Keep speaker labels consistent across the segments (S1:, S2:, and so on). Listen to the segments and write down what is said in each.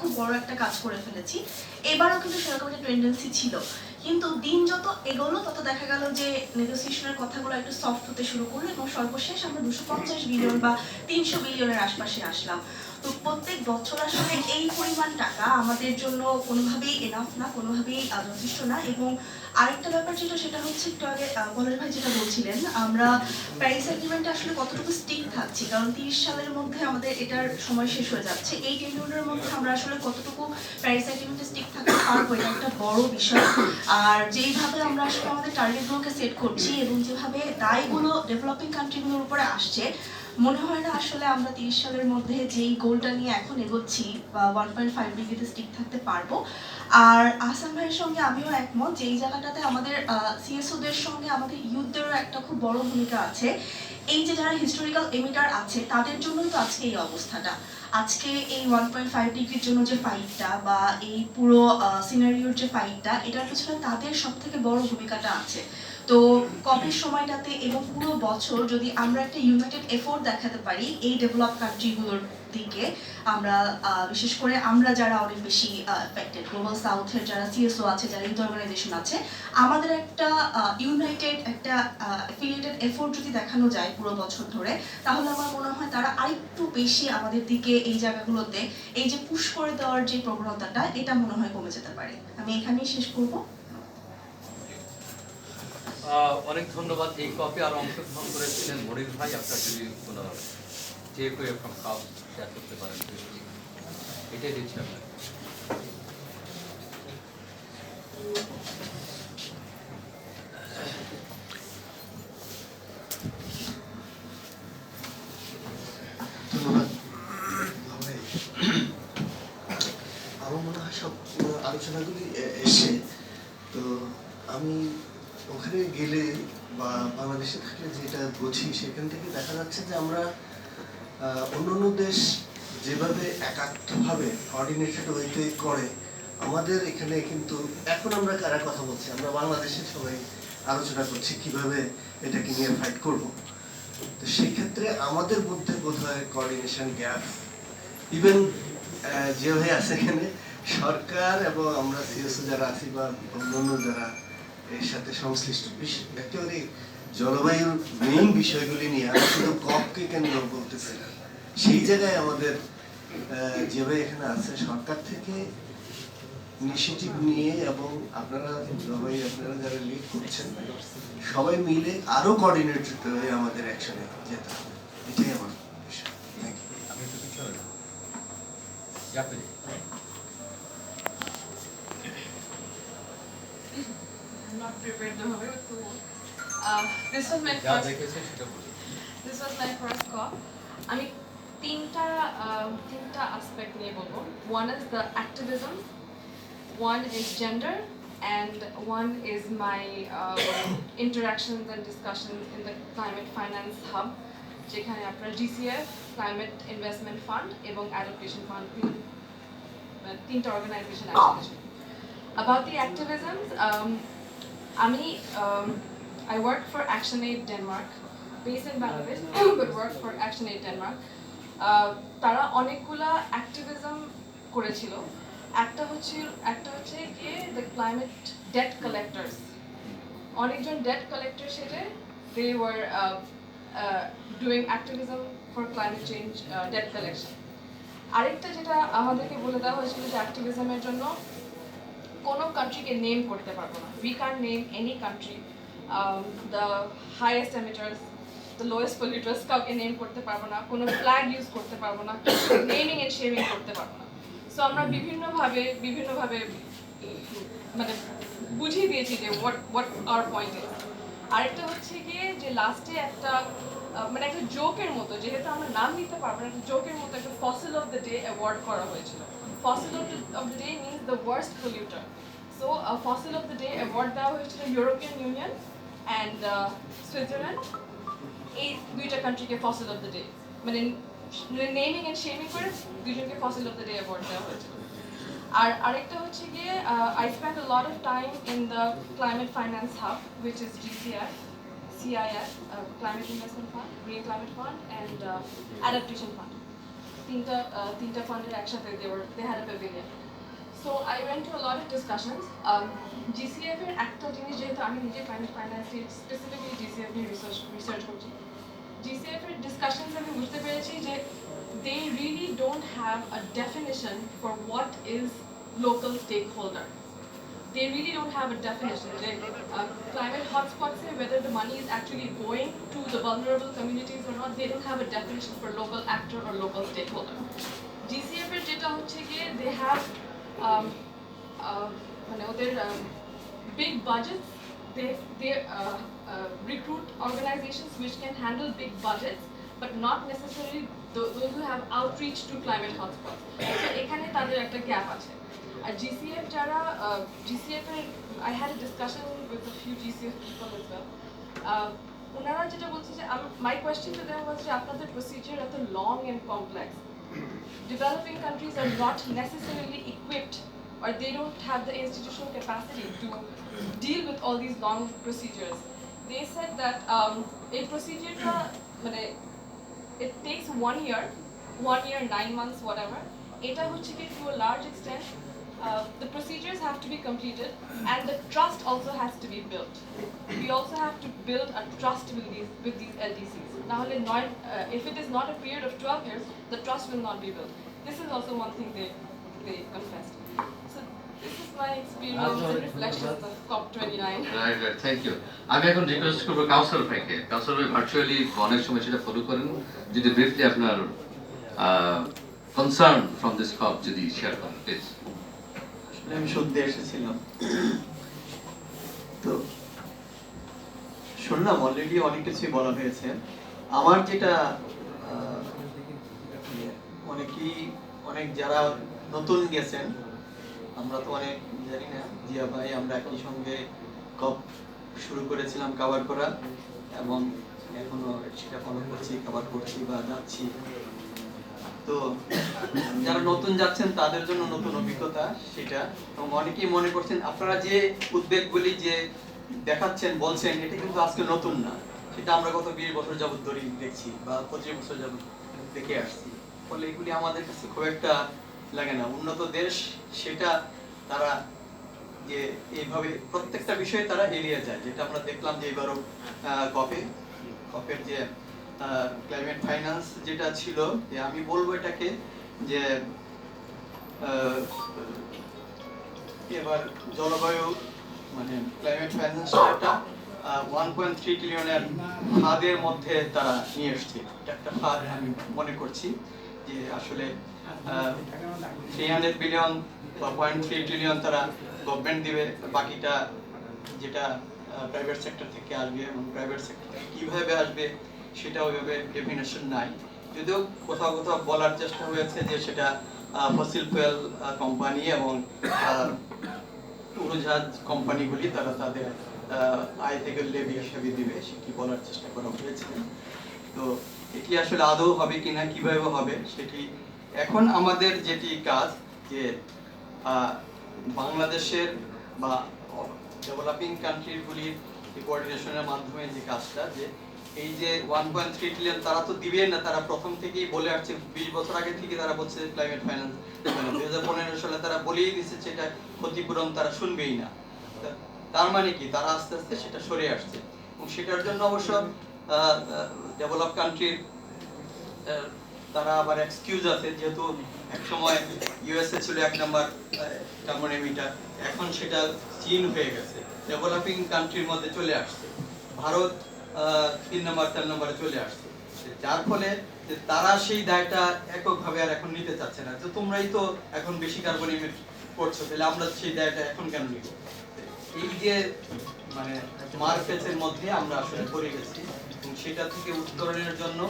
S1: খুব বড় একটা কাজ করে ফেলেছি। এবারও কিন্তু সেরকম ছিল। কিন্তু দিন যত এগোলো, তত দেখা যে একটু সফট হতে শুরু করল এবং সর্বশেষ আমরা দুশো পঞ্চাশ বা তিনশো বিলিয়নের আশপাশে আসলাম। তো প্রত্যেক বছর আসলে এই পরিমাণ টাকা আমাদের জন্য কোনোভাবেই এনাফ না, কোনোভাবেই যথেষ্ট না। এবং আরেকটা ব্যাপার যেটা, সেটা হচ্ছে একটু আগে পলাশ ভাই যেটা বলছিলেন, আমরা প্যারিস এগ্রিমেন্টে আসলে কতটুকু স্টিক থাকছি? কারণ তিরিশ সালের মধ্যে আমাদের এটার সময় শেষ হয়ে যাচ্ছে। এই টেন্ডুরের মধ্যে আমরা আসলে কতটুকু প্যারিস এগ্রিমেন্টে স্টিক থাকতে পারব, এটা একটা বড় বিষয়। আর যেইভাবে আমরা আসলে আমাদের টার্গেটগুলোকে সেট করছি এবং যেভাবে দায়গুলো ডেভেলপিং কান্ট্রিগুলোর উপরে আসছে মনে হয় না আসলে আমরা তিরিশ সালের মধ্যে যেই গোলটা নিয়ে এখন এগোচ্ছি বা ওয়ান পয়েন্ট ফাইভ ডিগ্রিতে স্টিক থাকতে পারব। আর আহসান ভাইয়ের সঙ্গে আমিও একমত যে এই জায়গাটাতে আমাদের সিএসওদের সঙ্গে আমাদের ইউথদেরও একটা খুব বড় ভূমিকা আছে। এই যে যারা হিস্টোরিক্যাল এমিটার আছে, তাদের জন্যই তো আজকে এই অবস্থাটা। আজকে এই ওয়ান পয়েন্ট ফাইভ ডিগ্রির জন্য যে ফাইটটা বা এই পুরো সিনারিওর যে ফাইটটা এটার পিছনে তাদের সব থেকে বড় ভূমিকাটা আছে। তো কপের সময়টাতে এবং পুরো বছর যদি আমরা একটা ইউনাইটেড এফোর্ট দেখাতে পারি, এই ডেভেলপ কান্ট্রিগুলোর দিকে আমরা বিশেষ করে আমরা যারা অনেক বেশি এফেক্টেড গ্লোবাল সাউথের যারা সিএসও আছে, যারা ইউথ অর্গানাইজেশন আছে, আমাদের একটা ইউনাইটেড একটা অ্যাফিলিয়েটেড এফোর্ট যদি দেখানো যায় পুরো বছর ধরে, তাহলে আমার মনে হয় তারা আরেকটু বেশি আমাদের দিকে এই জায়গাগুলোতে এই যে পুশ করে দেওয়ার যে প্রবণতাটা, এটা মনে হয় কমে যেতে পারে। আমি এখানেই শেষ করব।
S2: অনেক ধন্যবাদ এই কপে আর অংশগ্রহণ করেছিলেন মনির ভাই, আপনার যদি কোনো যে কেউ এখন খাও শেয়ার করতে পারেন এটাই দিচ্ছি আপনাকে।
S3: আমার মনে হয় সব আলোচনাগুলি এসে, তো আমি ওখানে গেলে বা বাংলাদেশে থাকলে যেটা বুঝি, সেখান থেকে দেখা যাচ্ছে যে আমরা অন্যান্য দেশ যেভাবে একাত্মভাবে কোঅর্ডিনেটেড ওয়েতে করে, আমাদের এখানে কিন্তু এখন আমরা কারা কথা বলছি? আমরা বাংলাদেশের সবাই আলোচনা করছি কীভাবে এটাকে নিয়ে ফাইট করব। তো সেক্ষেত্রে আমাদের মধ্যে বোধ হয় কোঅর্ডিনেশন গ্যাপ ইভেন যেভাবে আছে এখানে, সরকার এবং আমরা সিএসও যারা আছি বা অন্যান্য যারা এর সাথে সংশ্লিষ্ট একেবারে জলবায়ুর মেইন বিষয়গুলি নিয়ে আমরা শুধু কপকে কেন্দ্র বলতেছি না। সেই জায়গায় আমাদের যেভাবে এখানে আছে, সরকার থেকে ইনিশিয়েটিভ নিয়ে এবং আপনারা সবাই আপনারা যারা লিড করছেন, সবাই মিলে আরও কোঅর্ডিনেটেড হয়ে আমাদের অ্যাকশনে যেতে হবে। এটাই আমার বিষয় থ্যাংক
S2: আমি একটু পিছনে যাব। যাকে
S4: I'm not prepared have it. Uh, this was my first.
S2: সেটা বলি
S4: This was my first call. আমি তিনটা uh, তিনটা aspect নিয়ে বলব. One is the activism, one is gender, and one is my uh, interactions and discussions in the climate finance hub. যেখানে আপনার GCF, Climate Investment Fund এবং তিন মানে তিনটা অর্গানাইজেশন ছিল। About the activisms, um, আমি I work for ActionAid Denmark, based in Bangladesh, but work for ActionAid Denmark. Uh, তারা অনেকগুলা অ্যাক্টিভিজম করেছিল। একটা হচ্ছে একটা হচ্ছে গিয়ে দ্য ক্লাইমেট ডেট কালেক্টরস অনেকজন ডেট কালেক্টর সেটে they were doing activism for climate change debt collection আরেকটা যেটা আমাদেরকে বলে দেওয়া হয়েছিল যে অ্যাক্টিভিজমের জন্য কোনো কান্ট্রিকে নেম করতে পারব না। We can name any country the highest emitters the lowest polluters কাউকে নেম করতে পারব না। কোনো ফ্ল্যাগ ইউজ করতে পারব না। নেমিং এন্ড শেমিং করতে পারব না। সো আমরা বিভিন্নভাবে বিভিন্নভাবে মানে বুঝিয়ে দিয়েছি যে what what our point is আরেকটা হচ্ছে গিয়ে যে লাস্টে একটা মানে একটা জোকের মতো যেহেতু আমরা নাম নিতে পারব না একটা জোকের মতো একটা fossil of the day award করা হয়েছিল। Fossil of of the day means the worst polluter so fossil of the day award দেওয়া হয়েছিল ইউরোপিয়ান ইউনিয়ন অ্যান্ড সুইজারল্যান্ড এই দুইটা কান্ট্রিকে ফসিল অফ দ্য ডে মানে নেমিং এন্ড শেমিং করে দুজনকে fossil of the day award দেওয়া হয়েছিল আর আরেকটা হচ্ছে গিয়ে I spend a lot of time in the climate finance hub which is GCR CIF, uh, Climate Investment Fund, Green Climate Fund, and uh, Adaptation Fund. তিনটা uh, তিনটা ফান্ডের একসাথে they were they had a pavilion. So I went to a lot of discussions. Um, GCF এর একটা জিনিস যেহেতু আমি নিজে climate finance স্পেসিফিক্যালি GCF নিয়ে রিসার্চ রিসার্চ করছি GCF এর discussions আমি বুঝতে পেরেছি যে they really don't have a definition for what is local stakeholder. They really don't have a definition. They, uh, climate hotspots say whether the money is actually going to the vulnerable communities or not, they don't have a definition for local actor or local stakeholder. GCF এর যেটা হচ্ছে গিয়ে they have um, uh, মানে ওদের um, big budgets, they, they uh, uh, recruit organizations which can handle big budgets, but not necessarily tho- those who have outreach to climate hotspots. So এখানে তাদের একটা gap আছে আর GCF যারা uh, GCF এর I had a discussion with a few GCF people as well. Uh, ওনারা যেটা বলছে যে আম- my question to them was যে আপনাদের procedure এত long and complex. Developing countries are not necessarily equipped or they don't have the institutional capacity to deal with all these long procedures. They said that um, a procedure মানে it takes one year, one year, nine months, whatever. এটা হচ্ছে কি to a large extent, uh, the procedures have to be completed and the trust also has to be built. We also have to build a trust with these with these LDCs. নাহলে নয়, uh, if it is not a period of 12 years, the trust will not be built. This is also one thing they they confessed. So this is my experience and reflections of COP29.
S2: Right right thank you আমি এখন request করবো councillor ভাইকে councillor ভাই virtually অনেক সময় সেটা follow করেন যদি ব্রিফলি আপনার কনসার্ন ফ্রম দিস কপ যদি শেয়ার করেন প্লিজ
S5: আমি সত্যি এসেছিলাম। তো শুনলাম অলরেডি অনেক কিছুই বলা হয়েছে। আমার যেটা মানে অনেকেই অনেক যারা নতুন গেছেন, আমরা তো অনেক জানি না, জিয়া ভাই, আমরা একই সঙ্গে কপ শুরু করেছিলাম কভার করা, এবং এখনও সেটা ফলো করছি কভার করছি বা যাচ্ছি। তো যারা নতুন যাচ্ছেন, তাদের জন্য নতুন অভিজ্ঞতা সেটা। এবং অনেকেই মনে করছেন, আপনারা যে উদ্বেগগুলি যে দেখাচ্ছেন, বলছেন, এটা কিন্তু আজকে নতুন না। সেটা আমরা গত বিশ বছর যাবত ধরে দেখছি বা পঁচিশ বছর যাবত দেখে আসছি। ফলে এগুলি আমাদের কাছে খুব একটা লাগে না। উন্নত দেশ, সেটা তারা যে এইভাবে প্রত্যেকটা বিষয়ে তারা এড়িয়ে যায়। যেটা আমরা দেখলাম যে এবারও কপে কপের যে ক্লাইমেট ফাইন্যান্স যেটা ছিল, যে আমি বলব এটাকে যে এবার জলবায়ু মানে ক্লাইমেট ফাইন্যান্সটা ওয়ান পয়েন্ট থ্রি ট্রিলিয়নের ফাঁদের মধ্যে তারা নিয়ে এসছে। এটা একটা ফাঁদ আমি মনে করছি যে আসলে থ্রি হান্ড্রেড বিলিয়ন বা পয়েন্ট থ্রি ট্রিলিয়ন তারা গভর্নমেন্ট দিবে, বাকিটা যেটা প্রাইভেট সেক্টর থেকে আসবে এবং প্রাইভেট সেক্টর থেকে কীভাবে আসবে সেটা ওইভাবে ডেফিনেশন নাই। যদিও কোথাও কোথাও বলার চেষ্টা হয়েছে যে সেটা ফসিল ফুয়েল কোম্পানি এবং উড়োজাহাজ কোম্পানিগুলি তারা তাদের আয় থেকে লেবি হিসেবে দিবে সেটি বলার চেষ্টা করা হয়েছে। তো এটি আসলে আদৌ হবে কিনা, কীভাবে হবে, সেটি এখন আমাদের যেটি কাজ যে বাংলাদেশের বা ডেভেলপিং কান্ট্রিগুলির কোঅর্ডিনেশনের মাধ্যমে যে কাজটা, যে এই যে ওয়ান পয়েন্ট থ্রি ট্রিলিয়ন তারা তো দিবেন না, তারা প্রথম থেকেই বলে আসছে, বিশ বছর আগে থেকে তারা বলছে ক্লাইমেট ফাইন্যান্স দুই হাজার পনেরো সালে তারা বলেই দিচ্ছে সেটা ক্ষতিপূরণ তারা শুনবেই না। তার মানে কি? তারা আস্তে আস্তে সেটা সরে আসছে। এবং সেটার জন্য অবশ্য ডেভেলপ কান্ট্রির তারা আবার এক্সকিউজ আছে, যেহেতু এক সময় ইউএসএ ছিল এক নাম্বার কার্বন এমিটার এখন সেটা চীন হয়ে গেছে। ডেভেলপিং কান্ট্রির মধ্যে চলে আসছে। ভারত তিন নম্বর, চার নম্বরে চলে আসছে। যার ফলে তারা সেই দায়টা এককভাবে আর এখন নিতে চাচ্ছে না। যে তোমরাই তো এখন বেশি কার্বন ইমিট করছ, তাহলে আমরা সেই দায়টা এখন কেন নিব? এই যে মানে মার্কেটের মধ্যে আমরা আসলে পড়ে গেছি। সেটা থেকে উত্তরণের জন্য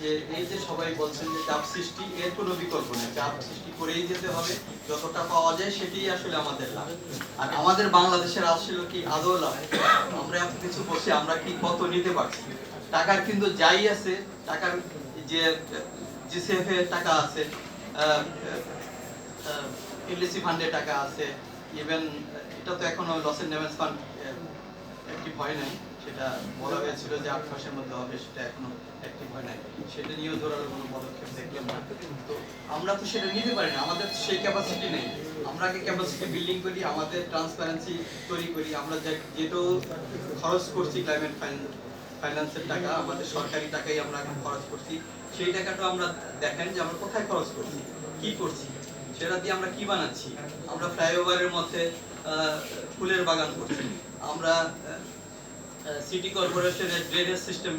S5: যে এই যে সবাই বলছেন যে চাপ সৃষ্টি, এর কোনো বিকল্প নেই। চাপ সৃষ্টি করেই যেতে হবে, যতটা পাওয়া যায় সেটাই আসলে আমাদের লাভ। আর আমাদের বাংলাদেশের আসলে কি আদৌ লাভ? আমরা এত কিছু বসে আমরা কি কত নিতে পারছি? টাকার কিন্তু যাই আছে, টাকার যে জিসিএফ এর টাকা আছে এলসি ফান্ডে টাকা আছে ইভেন এটা তো এখনও লস এন্ড ফান্ড একটি ভয় নাই। সেটা বলা হয়েছিল যে আট মাসের মধ্যে হবে, সেটা এখনও অ্যাক্টিভ হয় নাই। সেটা নিয়েও ধরার কোনো পদক্ষেপ দেখলাম না। তো আমরা তো সেটা নিতে পারি না, আমাদের সেই ক্যাপাসিটি নেই। আমরা আগে ক্যাপাসিটি বিল্ডিং করি, আমাদের ট্রান্সপারেন্সি তৈরি করি, আমরা যে- যেহেতু খরচ করছি ক্লাইমেট ফাইন্যান্সের টাকা, আমাদের সরকারি টাকাই আমরা এখন খরচ করছি। সেই টাকাটা আমরা দেখেন যে আমরা কোথায় খরচ করছি, কি করছি, সেটা দিয়ে আমরা কি বানাচ্ছি? আমরা ফ্লাইওভারের মধ্যে ফুলের বাগান করছি। আমরা সিটি কর্পোরেশনের ড্রেনেজ সিস্টেম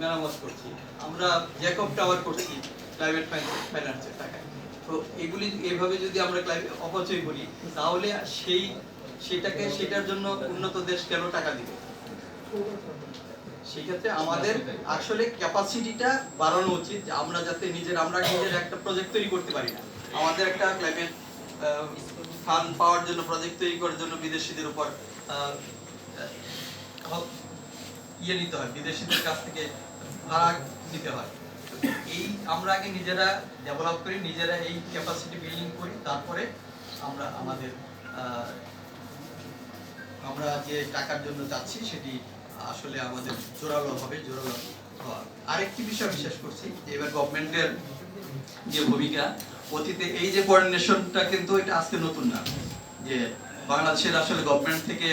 S5: মেরামত করছি। আমরা জ্যাকব টাওয়ার করছি ক্লাইমেট ফাইন্যান্সের টাকায়। তো এগুলি এইভাবে যদি আমরা অপচয় করি, তাহলে সেই সেটাকে সেটার জন্য উন্নত দেশ কেন টাকা দিবে? সেক্ষেত্রে আমাদের আসলে ক্যাপাসিটিটা বাড়ানো উচিত যে আমরা যাতে নিজের আমরা নিজের একটা প্রজেক্ট তৈরি করতে পারি না। আমাদের একটা ক্লাইমেট ফান্ড পাওয়ার জন্য, প্রজেক্ট তৈরি করার জন্য বিদেশিদের উপর ইয়ে নিতে হয়, বিদেশিদের কাছ থেকে ভাড়া নিতে হয়। এই আমরা আগে নিজেরা ডেভেলপ করি, নিজেরা এই ক্যাপাসিটি বিল্ডিং করি, তারপরে আমরা আমাদের আমরা যে টাকার জন্য যাচ্ছি সেটি আসলে আমাদের জোরালো হবে, জোরালো আরেকটি বিষয় বিশ্বাস করছি এবার গভর্নমেন্টের যে ভূমিকা, অতীতে এই যে কোঅর্ডিনেশনটা কিন্তু এটা আজকে নতুন না। যে বাংলাদেশের আসলে গভর্নমেন্ট থেকে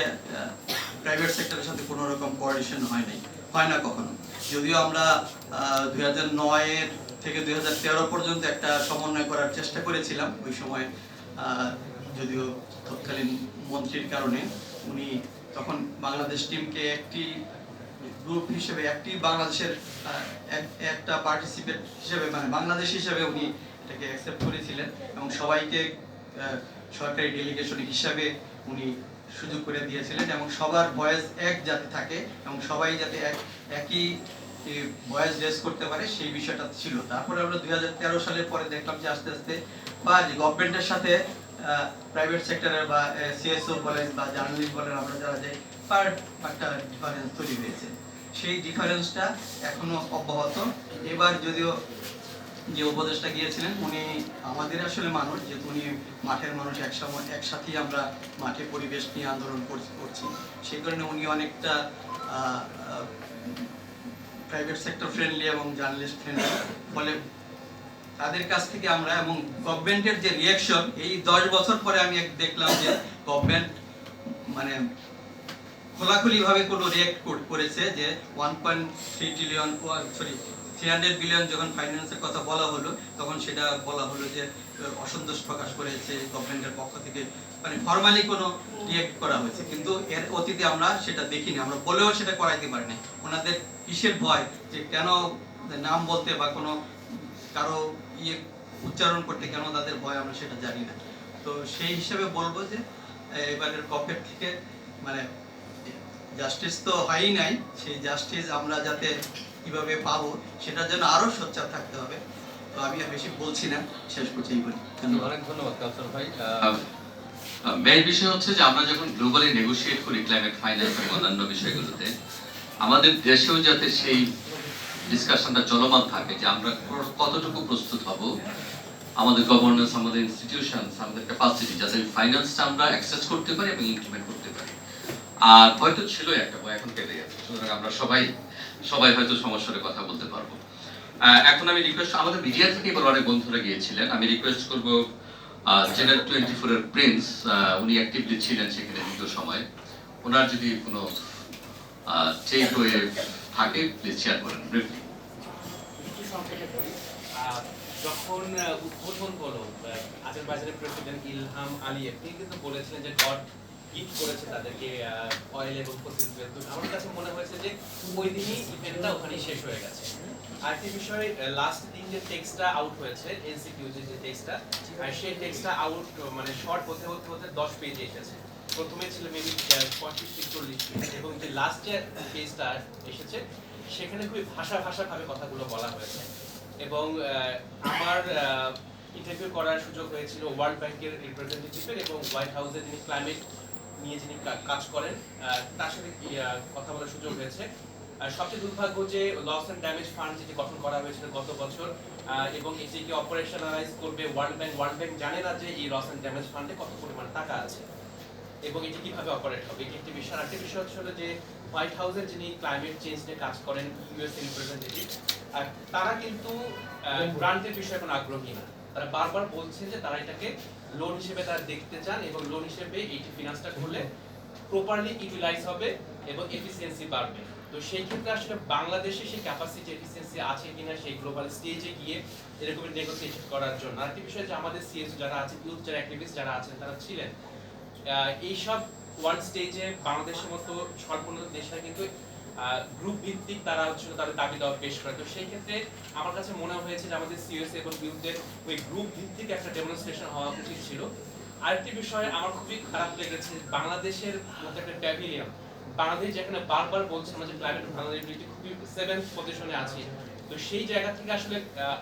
S5: প্রাইভেট সেক্টরের সাথে কোনো রকম কোঅর্ডিনেশন হয় নাই। হয় না কখনো। যদিও আমরা দুই হাজার নয়ের থেকে দুই হাজার তেরো পর্যন্ত একটা সমন্বয় করার চেষ্টা করেছিলাম। ওই সময় যদিও তৎকালীন মন্ত্রীর কারণে উনি তখন বাংলাদেশ টিমকে একটি গ্রুপ হিসেবে, একটি বাংলাদেশের একটা পার্টিসিপেট হিসেবে মানে বাংলাদেশ হিসেবে উনি এটাকে অ্যাকসেপ্ট করেছিলেন এবং সবাইকে সরকারি ডেলিগেশন হিসাবে উনি সুযোগ করে দিয়েছিলেন এবং সবার ভয়েস এক যাতে থাকে এবং সবাই যাতে এক, একই ভয়েস রেস করতে পারে, সেই বিষয়টা ছিল। তারপরে আমরা দুই সালের পরে দেখলাম যে আস্তে আস্তে বা গভর্নমেন্টের সাথে প্রাইভেট সেক্টরের বা সিএসও বলেন বা জার্নালিস্ট বলেন আমরা যারা যাই তার একটা ডিফারেন্স তৈরি হয়েছে। সেই ডিফারেন্সটা এখনও অব্যাহত। এবার যদিও যে উপদেশটা গিয়েছিলেন, উনি আমাদের আসলে মানুষ যেহেতু উনি মাঠের মানুষ একসময় একসাথেই আমরা মাঠে পরিবেশ নিয়ে আন্দোলন করছি- সেই কারণে উনি অনেকটা প্রাইভেট সেক্টর ফ্রেন্ডলি এবং জার্নালিস্ট ফ্রেন্ডলি বলে তাদের কাছ থেকে আমরা এবং গভর্নমেন্টের যে রিয়াকশন এই দশ বছর পরে আমি দেখলাম যে গভর্নমেন্ট মানে খোলাখুলি ভাবে কোনো রিয়েক্ট করেছে যে one point three trillion sorry three hundred billion যখন ফাইন্যান্সের কথা বলা হলো, তখন সেটা বলা হলো যে অসন্তোষ প্রকাশ করেছে গভর্নমেন্টের পক্ষ থেকে। মানে ফর্মালি কোনো রিয়েক্ট করা হয়েছে। কিন্তু এর অতীতে আমরা সেটা দেখিনি। আমরা বলেও সেটা করাইতে পারিনি। ওনাদের কিসের ভয় যে কেন নাম বলতে বা কোনো কারও ইয়ে উচ্চারণ করতে কেন তাদের ভয় আমরা সেটা জানি না। তো সেই হিসেবে বলব যে এবারের কপের থেকে মানে জাস্টিস তো হয়ই নাই। সেই জাস্টিস আমরা যাতে কীভাবে পাবো সেটার জন্য আরও সোচ্চার থাকতে হবে। তো আমি আর বেশি বলছি না শেষ করছি এই বলি ধন্যবাদ।
S2: অনেক ধন্যবাদ কাউসার ভাই।
S6: মেইন বিষয় হচ্ছে যে আমরা যখন গ্লোবালি নেগোশিয়েট করি ক্লাইমেট ফাইন্যান্স এবং অন্যান্য বিষয়গুলোতে আমাদের দেশেও যাতে সেই ডিসকাশনটা চলমান থাকে যে আমরা কতটুকু প্রস্তুত হব আমাদের গভর্নেন্স আমাদের ইনস্টিটিউশন আমাদের ক্যাপাসিটি যাতে ফাইন্যান্সটা আমরা অ্যাক্সেস করতে পারি এবং ইমপ্লিমেন্ট করতে পারি। আর হয়তো ছিল একটা ভয় এখন কেটে গেছে। সুতরাং আমরা সবাই সবাই হয়তো সমস্যার কথা বলতে পারব। এখন আমি রিকোয়েস্ট আমাদের মিডিয়া থেকে এবার অনেক বন্ধুরা গিয়েছিলেন। আমি রিকোয়েস্ট করব চ্যানেল টোয়েন্টি ফোর এর প্রিন্স উনি অ্যাক্টিভলি ছিলেন সেখানে দীর্ঘ সময়। ওনার যদি কোনো টেক ওয়ে থাকে প্লিজ শেয়ার করেন
S7: যখন উদ্বোধন হলো আজারবাইজানের প্রেসিডেন্ট ইলহাম আলিয়েভ তিনি কিন্তু বলেছিলেন যে গড গিফট করেছে তাদেরকে অয়েল এবং ফসিল আমার কাছে মনে হয়েছে যে ওই দিনই ইভেন্টটা ওখানেই শেষ হয়ে গেছে। বিষয় লাস্ট দিন যে টেক্সটটা আউট হয়েছে যে টেক্সটটা আর সেই টেক্সটটা আউট মানে শর্ট হতে হতে হতে দশ পেজে এসেছে। প্রথমে ছিল মেবি পঁয়ত্রিশ থেকে চল্লিশ পেজ এবং যে লাস্ট পেজটা এসেছে, সেখানে খুবই ভাষা ভাষা ভাবে কথাগুলো বলা হয়েছে। এবং আমার ইন্টারভিউ করার সুযোগ হয়েছিল ওয়ার্ল্ড ব্যাংকের রিপ্রেজেন্টেটিভের এবং হোয়াইট হাউসের যিনি ক্লাইমেট নিয়ে যিনি কাজ করেন তার সাথে কথা বলার সুযোগ হয়েছে? সবচেয়ে দুর্ভাগ্য যে লস অ্যান্ড ড্যামেজ ফান্ড যেটি গঠন করা হয়েছিল গত বছর এবং এটিকে অপারেশনালাইজ করবে ওয়ার্ল্ড ব্যাংক ওয়ার্ল্ড ব্যাংক জানে না যে এই লস অ্যান্ড ড্যামেজ ফান্ডে কত পরিমাণ টাকা আছে। এবং এটি কীভাবে অপারেট হবে? এটি একটি বিষয় আরেকটি বিষয় হচ্ছে যে হোয়াইট হাউসের যিনি ক্লাইমেট চেঞ্জ নিয়ে কাজ করেন ইউএস রিপ্রেজেন্টেটিভ আর তারা কিন্তু গ্রান্টের বিষয়ে কোনো আগ্রহী না। তারা বারবার বলছেন যে তারা এটাকে লোন হিসেবে তারা দেখতে চান এবং লোন হিসেবে এইটি ফিনান্সটা করলে প্রপারলি ইউটিলাইজ হবে এবং এফিসিয়েন্সি বাড়বে। তো সেই ক্ষেত্রে আসলে বাংলাদেশে সেই ক্যাপাসিটি এফিসিয়েন্সি আছে কিনা সেই গ্লোবাল স্টেজে গিয়ে এরকম নেগোসিয়েশন করার জন্য। আরেকটি বিষয় যে আমাদের সিএস যারা আছে ইউথ যারা অ্যাক্টিভিস্ট যারা আছেন, তারা ছিলেন। এইসব ওয়ার্ল্ড স্টেজে বাংলাদেশের মতো স্বল্পোন্নত দেশরা কিন্তু গ্রুপ ভিত্তিক তারা হচ্ছে তাদের দাবি দাওয়া পেশ করে। তো সেই ক্ষেত্রে আমার কাছে মনে হয়েছে যে আমাদের সিএস এবং ইউথদের ওই গ্রুপ ভিত্তিক একটা ডেমনস্ট্রেশন হওয়া উচিত ছিল। আরেকটি বিষয় আমার খুবই খারাপ লেগেছে, বাংলাদেশের মতো একটা প্যাভিলিয়ন বাংলাদেশ যেখানে বারবার বলছে আমরা যে ক্লাইমেট ভালনারেবিলিটি খুবই সেভেন্থ পজিশনে আছি। তো সেই জায়গা থেকে আসলে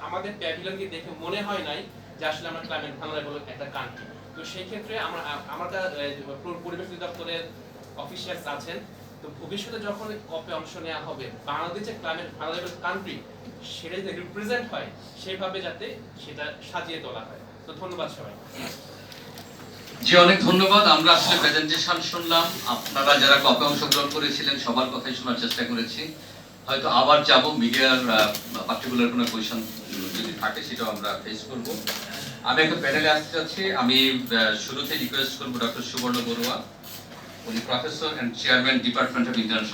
S7: আমাদের প্যাভিলিয়নকে দেখে মনে হয় নাই যে আসলে আমরা ক্লাইমেট ভালনারেবল একটা কান্ট্রি তো সেই ক্ষেত্রে আমরা আমার পরিবেশ অধিদপ্তরের অফিসিয়ালস আছেন। তো ভবিষ্যতে যখন কপে অংশ নেওয়া হবে, বাংলাদেশ যে ক্লাইমেট ভালনারেবল কান্ট্রি সেটা যাতে রিপ্রেজেন্ট হয়, সেভাবে যাতে সেটা সাজিয়ে তোলা হয়। তো ধন্যবাদ সবাই
S6: জি, অনেক ধন্যবাদ। আমরা আসলে প্রেজেন্টেশন শুনলাম। আপনারা যারা কপে অংশগ্রহণ করেছিলেন, সবার কথাই শোনার চেষ্টা করেছি। হয়তো আবার যাব, মিডিয়ার পার্টিকুলার কোনো কোয়েশন যদি থাকে, সেটাও আমরা ফেস করব। আমি একটা প্যানেলে আসতে চাচ্ছি আমি শুরুতে রিকোয়েস্ট করব ডক্টর সুবর্ণ বড়ুয়া। উনি professor and chairman department of international